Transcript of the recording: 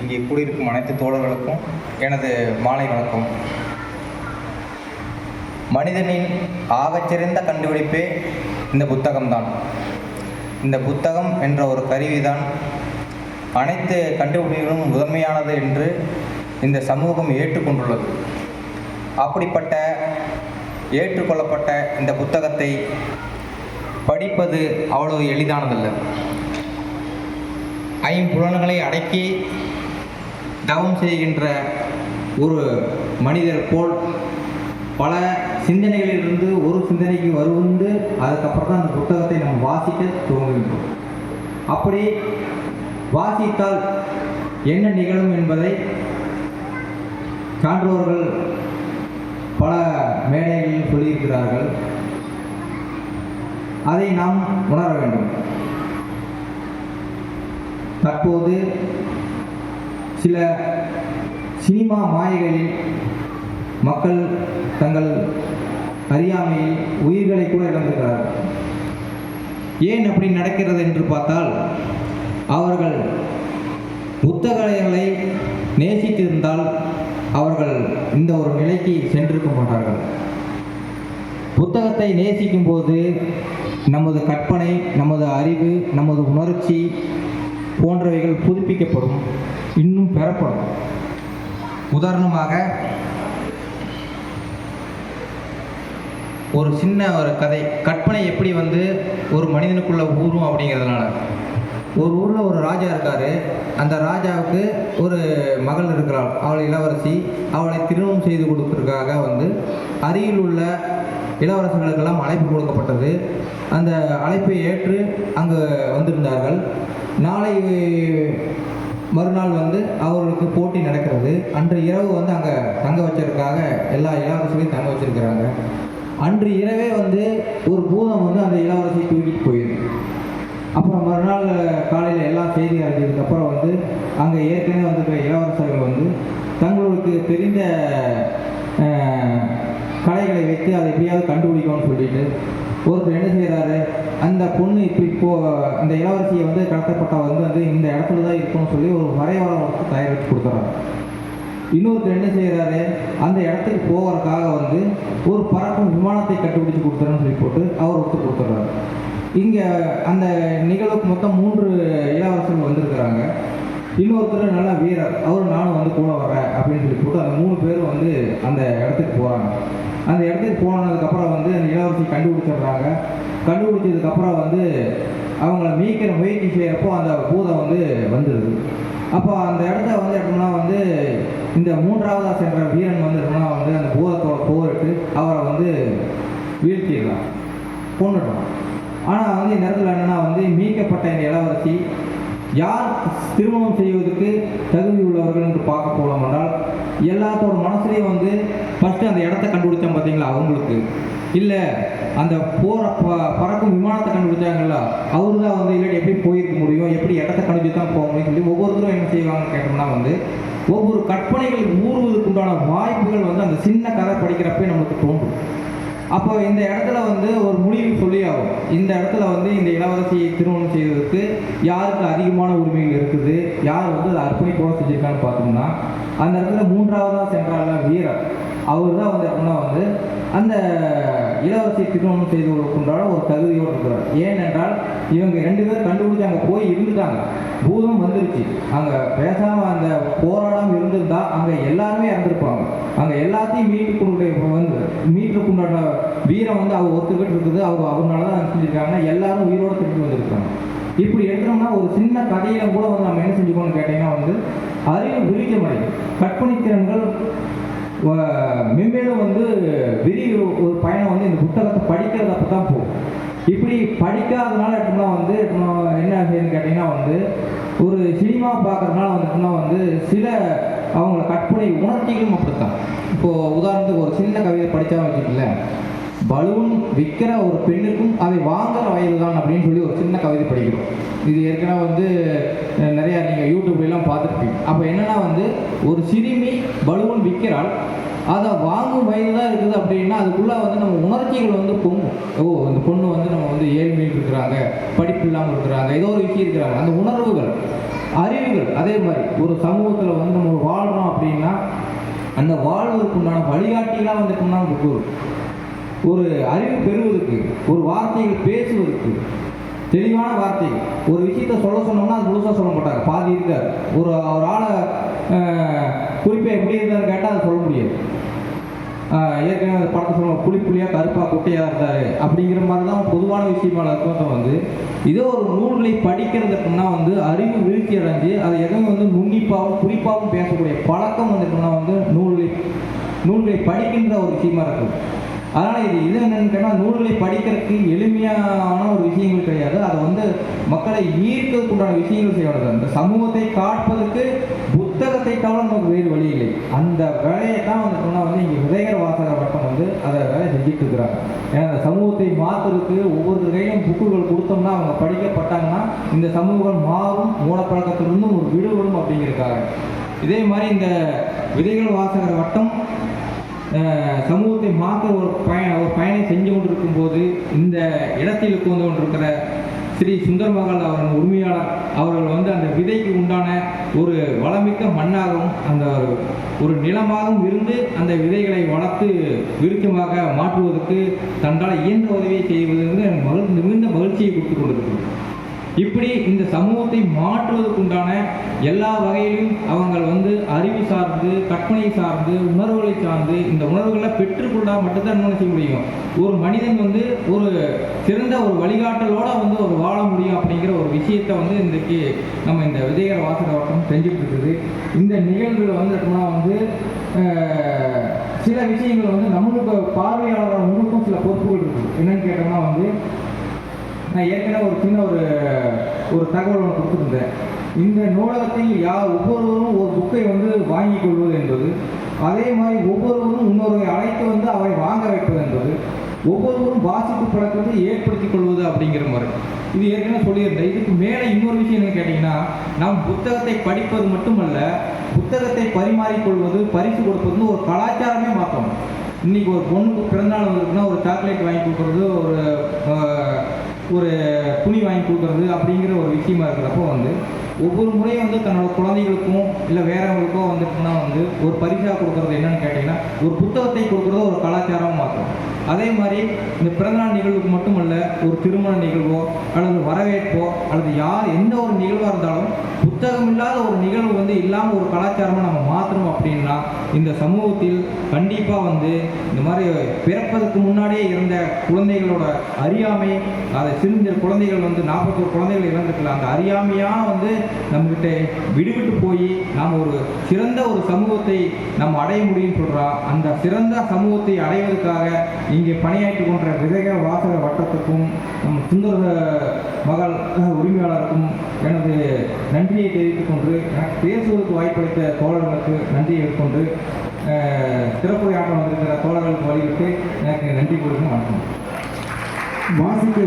இங்கே கூடியிருக்கும் அனைத்து தோழர்களுக்கும் எனது மாலை வணக்கம். மனிதனின் ஆகச்சிறந்த கண்டுபிடிப்பே இந்த புத்தகம்தான். இந்த புத்தகம் என்ற ஒரு கருவிதான் அனைத்து கண்டுபிடிப்புகளும் முதன்மையானது என்று இந்த சமூகம் ஏற்றுக்கொண்டுள்ளது. அப்படிப்பட்ட ஏற்றுக்கொள்ளப்பட்ட இந்த புத்தகத்தை படிப்பது அவ்வளவு எளிதானதல்ல. ஐம்புலன்களை அடக்கி தவம் செய்கின்ற ஒரு மனிதர் போல் பல சிந்தனைகளிலிருந்து ஒரு சிந்தனைக்கு வருவந்து அதுக்கப்புறம் தான் அந்த புத்தகத்தை நம்ம வாசிக்க துவங்குகின்றோம். அப்படி வாசித்தால் என்ன நிகழும் என்பதை சான்றோர்கள் பல மேடைகளில் சொல்லியிருக்கிறார்கள். அதை நாம் உணர வேண்டும். தற்போது சில சினிமா மாயைகளில் மக்கள் தங்கள் அறியாமையில் உயிர்களை கூட இழந்திருக்கிறார்கள். ஏன் அப்படி நடக்கிறது என்று பார்த்தால் அவர்கள் புத்தகங்களை நேசித்திருந்தால் அவர்கள் இந்த ஒரு நிலைக்கு சென்றிருக்க மாட்டார்கள். புத்தகத்தை நேசிக்கும் போது நமது கற்பனை நமது அறிவு நமது உணர்ச்சி போன்றவைகள் புதுப்பிக்கப்படும். இன்னும் பெறப்படும். உதாரணமாக ஒரு சின்ன ஒரு கதை கற்பனை எப்படி வந்து ஒரு மனிதனுக்குள்ள ஊறும் அப்படிங்கிறதுனால. ஒரு ஊரில் ஒரு ராஜா இருக்கார். அந்த ராஜாவுக்கு ஒரு மகள் இருக்கிறாள். அவள் இளவரசி. அவளை திருமணம் செய்து கொடுப்பதற்காக வந்து அருகில் உள்ள இளவரசர்களுக்கெல்லாம் அழைப்பு கொடுக்கப்பட்டது. அந்த அழைப்பை ஏற்று அங்கு வந்திருந்தார்கள். நாளை மறுநாள் வந்து அவர்களுக்கு போட்டி நடக்கிறது. அன்று இரவு வந்து அங்கே தங்க வச்சதுக்காக எல்லா இளவரசர்களையும் தங்க வச்சிருக்கிறாங்க. அன்று இரவே வந்து ஒரு பூதம் வந்து அந்த இளவரசியை தூக்கிட்டு போயிடுது. அப்புறம் மறுநாள் காலையில் எல்லா செய்தி அறிஞ்சதுக்கப்புறம் வந்து அங்கே ஏற்கனவே வந்திருக்கிற இளவரசர்கள் வந்து தங்களுக்கு தெரிந்த கலைகளை வைத்து அதை எப்படியாவது கண்டுபிடிக்கணும்னு சொல்லிட்டு ஒருத்தர் என்ன செய்கிறாரு அந்த பொண்ணு இப்போ இப்போ அந்த இளவரசியை வந்து கடத்தப்பட்ட வந்து வந்து இந்த இடத்துல தான் இருக்கணும்னு சொல்லி ஒரு வரைவாளம் தயாரித்து கொடுத்துறாரு இன்னொருத்தர் என்ன செய்கிறாரு அந்த இடத்துக்கு போவதற்காக வந்து ஒரு பறக்கும் விமானத்தை கண்டுபிடிச்சு கொடுத்துறேன்னு சொல்லி போட்டு அவர் ஒத்து கொடுத்துட்றாரு இங்கே அந்த நிகழ்வுக்கு மொத்தம் மூன்று இளவரசர்கள் வந்திருக்கிறாங்க. இன்னொருத்தர் நல்லா வீரர். அவர் நானும் வந்து கூட வரேன் அப்படின்னு சொல்லி போட்டு அந்த மூணு பேரும் வந்து அந்த இடத்துக்கு போகிறாங்க அந்த இடத்துக்கு போனதுக்கப்புறம் வந்து அந்த இளவரசி கண்டுபிடிச்சிடுறாங்க. கண்டுபிடிச்சதுக்கப்புறம் வந்து அவங்கள மீக்கிற முயற்சி செய்கிறப்போ அந்த பூதம் வந்து வந்துடுது அப்போ அந்த இடத்த வந்து எப்படின்னா வந்து இந்த மூன்றாவதாக சென்ற வீரன் வந்து எப்படின்னா வந்து அந்த பூதத்தோட போரிட்டு அவரை வந்து வீழ்த்திடலாம் கொண்டுடுறான் ஆனால் வந்து இந்த இடத்துல என்னென்னா வந்து மீக்கப்பட்ட இந்த இளவரசி யார் திருமணம் செய்வதற்கு தகுதி உள்ளவர்கள் என்று பார்க்க போனோம் என்றால் எல்லாத்தோட மனசுலேயும் வந்து ஃபஸ்ட்டு அந்த இடத்த கண்டுபிடிச்சோம் பார்த்தீங்களா? அவங்களுக்கு. இல்லை அந்த போகிற ப பறக்கும் விமானத்தை கண்டுபிடிச்சாங்கல்ல அவரு தான் வந்து இல்லாட்டி எப்படி போயிருக்க முடியும்? எப்படி இடத்த கண்டுபிடிச்சு தான் போக முடியும் சொல்லி ஒவ்வொருத்தரும் என்ன செய்வாங்கன்னு கேட்டோம்னா வந்து ஒவ்வொரு கற்பனைகள் ஊறுவதற்குண்டான வாய்ப்புகள் வந்து அந்த சின்ன கதை படிக்கிறப்பே நமக்கு தோன்றும். அப்போ இந்த இடத்துல வந்து ஒரு முடிவு சொல்லி ஆகும் இந்த இடத்துல வந்து இந்த இளவரசியை திருமணம் செய்வதற்கு யாருக்கு அதிகமான உரிமைகள் இருக்குது? யார் வந்து அதை அர்ப்பணிப்போட செஞ்சிருக்கான்னு பார்த்தோம்னா அந்த இடத்துல மூன்றாவதாக சென்றால வீரர். அவர் தான் வந்து எப்படின்னா வந்து அந்த இளவரசி திருமணம் செய்து ஒரு தகுதியோடு இருக்கிறார். ஏனென்றால் இவங்க ரெண்டு பேரும் கண்டுபிடிச்சு அங்கே போய் இருந்துட்டாங்க. பூதம் வந்துருச்சு. அங்கே பேசாமல் அந்த போராடம் இருந்திருந்தா அங்கே எல்லாருமே இறந்துருப்பாங்க. அங்கே எல்லாத்தையும் மீட்டு கொண்டு வந்து மீட்டு கொண்டாட வீரம் வந்து அவர் ஒத்துக்கிட்டு இருக்குது. அவர் அவனால தான் செஞ்சுருக்காங்க எல்லாரும் உயிரோடு திரும்பி வந்திருக்காங்க. இப்படி எடுத்தோம்னா ஒரு சின்ன கதையில கூட வந்து நம்ம என்ன செஞ்சுக்கோன்னு கேட்டீங்கன்னா வந்து அறிவு விரிக்க முடியும். கற்பனை திறன்கள் மென்மேலும் வந்து விரி ஒரு பயணம் வந்து இந்த புத்தகத்தை படிக்கிறது அப்போ தான் போகும். இப்படி படிக்காதனால எப்படின்னா வந்து என்ன ஆகுதுன்னு கேட்டிங்கன்னா வந்து ஒரு சினிமா பார்க்கறதுனால வந்துட்டுனா வந்து சில அவங்கள கற்பனை உணர்ச்சிகளும் அப்படித்தான். இப்போது உதாரணத்துக்கு ஒரு சின்ன கவிதை படித்தா வச்சுக்கல பலூன் விற்கிற ஒரு பெண்ணுக்கும் அதை வாங்குற வயது தான் அப்படின்னு சொல்லி ஒரு சின்ன கவிதை படிக்கிறோம். இது ஏற்கனவே வந்து நிறையா நீங்கள் யூடியூப்லாம் பார்த்துருப்பீங்க. அப்போ என்னென்னா வந்து ஒரு சிறுமி பலூன் விற்கிறாள் அதை வாங்கும் வயது தான் இருக்குது அப்படின்னா அதுக்குள்ளே வந்து நம்ம உணர்ச்சிகள் வந்து பொங்கும். ஓ இந்த பொண்ணு வந்து நம்ம வந்து ஏழ்மையில் இருக்கிறாங்க படிப்பு இல்லாமல் இருக்கிறாங்க ஏதோ ஒரு விஷயம் இருக்கிறாங்க. அந்த உணர்வுகள் அறிவுகள் அதே மாதிரி ஒரு சமூகத்தில் வந்து நம்ம வாழ்கிறோம் அப்படின்னா அந்த வாழ்வதற்கு உண்டான வழிகாட்டிகளாக வந்துட்டோம்னா புக்கு ஒரு அறிவு பெறுவதற்கு ஒரு வார்த்தைகள் பேசுவதற்கு தெளிவான வார்த்தை. ஒரு விஷயத்த சொல்ல சொன்னோம்னா அது முழுசாக சொல்ல மாட்டாங்க. பாதி இருக்கார் ஒரு ஒரு ஆளை குறிப்பை எப்படி இருந்தாரு கேட்டால் அதை சொல்ல முடியாது. ஏற்கனவே அந்த படத்தை சொல்லுவாங்க புளி புளியாக கருப்பாக குட்டையாக இருந்தார் அப்படிங்கிற மாதிரி தான் பொதுவான விஷயமான அர்த்தம் வந்து. இதோ ஒரு நூல்களை படிக்கிறதுக்குன்னா வந்து அறிவு வீழ்ச்சி அடைஞ்சு அதை எதுவும் வந்து நுண்ணிப்பாகவும் குறிப்பாகவும் பேசக்கூடிய பழக்கம் வந்துட்டுனா வந்து நூல்களை நூல்களை படிக்கின்ற ஒரு விஷயமா இருக்குது அதனால் இது இது என்னன்னு கேட்டால் நூல்களை படிக்கிறதுக்கு எளிமையான ஒரு விஷயங்கள் கிடையாது. அதை வந்து மக்களை ஈர்க்கிறதுக்கு உண்டான விஷயங்கள் செய்யப்படுது இந்த சமூகத்தை காட்பதற்கு புத்தகத்தை தவிர நமக்கு வேறு வழி இல்லை. அந்த வேலையை தான் வந்து சொன்னால் வந்து இங்கே விதைகர் வாசகர் வட்டம் வந்து அதை வேலை செஞ்சுட்டு இருக்கிறாங்க ஏன்னா அந்த சமூகத்தை மாற்றுறதுக்கு ஒவ்வொரு கையிலும் புக்குகள் கொடுத்தோம்னா அவங்க படிக்கப்பட்டாங்கன்னா இந்த சமூகம் மாறும் மூலப்பழக்கத்திலிருந்தும் ஒரு விடுபடும் அப்படிங்கிறதுக்காக. இதே மாதிரி இந்த விதைகள் வாசகர் வட்டம் சமூகத்தை மாற்ற ஒரு பய ஒரு பயணம் செஞ்சு கொண்டிருக்கும் போது இந்த இடத்தில் உட்கார்ந்து கொண்டிருக்கிற ஸ்ரீ சுந்தரமகள் அவரின் உரிமையாளர் அவர்கள் வந்து அந்த விதைக்கு உண்டான ஒரு வளமிக்க மண்ணாகவும் அந்த ஒரு நிலமாகவும் இருந்து அந்த விதைகளை வளர்த்து விருக்கமாக மாற்றுவதற்கு தன்னால் இயன்ற உதவியை செய்வது வந்து எனக்கு மகிழ் மிகுந்த மகிழ்ச்சியை கொடுத்து கொண்டிருக்கிறது. இப்படி இந்த சமூகத்தை மாற்றுவதற்குண்டான எல்லா வகையிலும் அவங்க வந்து அறிவு சார்ந்து கற்பனை சார்ந்து உணர்வுகளை சார்ந்து இந்த உணர்வுகளை பெற்றுக்கொண்டால் மட்டும்தான் என்ன செய்ய முடியும்? ஒரு மனிதன் வந்து ஒரு சிறந்த ஒரு வழிகாட்டலோட வந்து ஒரு வாழ முடியும் அப்படிங்கிற ஒரு விஷயத்தை வந்து இன்றைக்கு நம்ம இந்த விஜயகர வாசக வட்டம் செஞ்சுட்டு இருக்குது. இந்த நிகழ்வுகள் வந்து எப்படின்னா வந்து சில விஷயங்கள் வந்து நம்மளுக்கு பார்வையாளர் உங்களுக்கும் சில பொறுப்புகள் இருக்குது. என்னன்னு கேட்டோம்னா வந்து நான் ஏற்கனவே ஒரு சின்ன ஒரு ஒரு தகவல் ஒன்று கொடுத்துருந்தேன். இந்த நூலகத்தில் யார் ஒவ்வொருவரும் ஒரு புக்கை வந்து வாங்கி கொள்வது என்பது அதே மாதிரி ஒவ்வொருவரும் இன்னொருவரை அழைத்து வந்து அவரை வாங்க வைப்பது என்பது ஒவ்வொருவரும் வாசிப்பு பழக்கத்தை ஏற்படுத்திக் கொள்வது அப்படிங்கிற மாதிரி. இது ஏற்கனவே சொல்லியிருந்தேன். இதுக்கு மேலே இன்னொரு விஷயம் என்னன்னு கேட்டிங்கன்னா நாம் புத்தகத்தை படிப்பது மட்டுமல்ல புத்தகத்தை பரிமாறிக்கொள்வது பரிசு கொடுப்பது ஒரு கலாச்சாரமே மாற்றணும். இன்னைக்கு ஒரு பொண்ணுக்கு பிறந்தநாள் வந்திருக்குன்னா ஒரு சாக்லேட் வாங்கி கொடுக்குறது ஒரு ஒரு துணி வாங்கி கொடுக்குறது அப்படிங்கிற ஒரு விஷயமா இருக்கிறப்போ வந்து ஒவ்வொரு முறையும் வந்து தன்னோட குழந்தைகளுக்கும் இல்லை வேறவங்களுக்கோ வந்துட்டுனா வந்து ஒரு பரிசாக கொடுக்குறது என்னன்னு கேட்டிங்கன்னா ஒரு புத்தகத்தை கொடுக்குறது ஒரு கலாச்சாரமாக மாற்றும். அதே மாதிரி இந்த பிறந்தநாள் நிகழ்வுக்கு மட்டுமல்ல ஒரு திருமண நிகழ்வோ அல்லது வரவேற்போ அல்லது யார் எந்த ஒரு நிகழ்வாக இருந்தாலும் புத்தகம் இல்லாத ஒரு நிகழ்வு வந்து இல்லாமல் ஒரு கலாச்சாரமாக நம்ம மாற்றணும் அப்படின்னா இந்த சமூகத்தில் கண்டிப்பாக வந்து இந்த மாதிரி பிறப்பதற்கு முன்னாடியே இருந்த குழந்தைகளோட அறியாமை அதை சிறிஞ்ச குழந்தைகள் வந்து நாற்பத்தோரு குழந்தைகள் இறந்துருக்கல அந்த அறியாமையாக வந்து நம்மகிட்ட விடுபட்டு போய் நாம் ஒரு சிறந்த ஒரு சமூகத்தை நம்ம அடைய முடியும் சொல்கிறா அந்த சிறந்த சமூகத்தை அடைவதற்காக இங்கே பணியாற்றி கொண்ட விதக வாசக வட்டத்துக்கும் நம் சுந்தர மகள் உரிமையாளருக்கும் எனது நன்றியை தெரிவித்துக் கொண்டு எனக்கு பேசுவதற்கு வாய்ப்பளித்த தோழர்களுக்கு நன்றியை கொண்டு சிறப்புரையாற்ற வந்திருக்கிற தோழர்களுக்கு வழிவிட்டு எனக்கு நன்றி கொடுக்கும் வணக்கம். வாசிக்க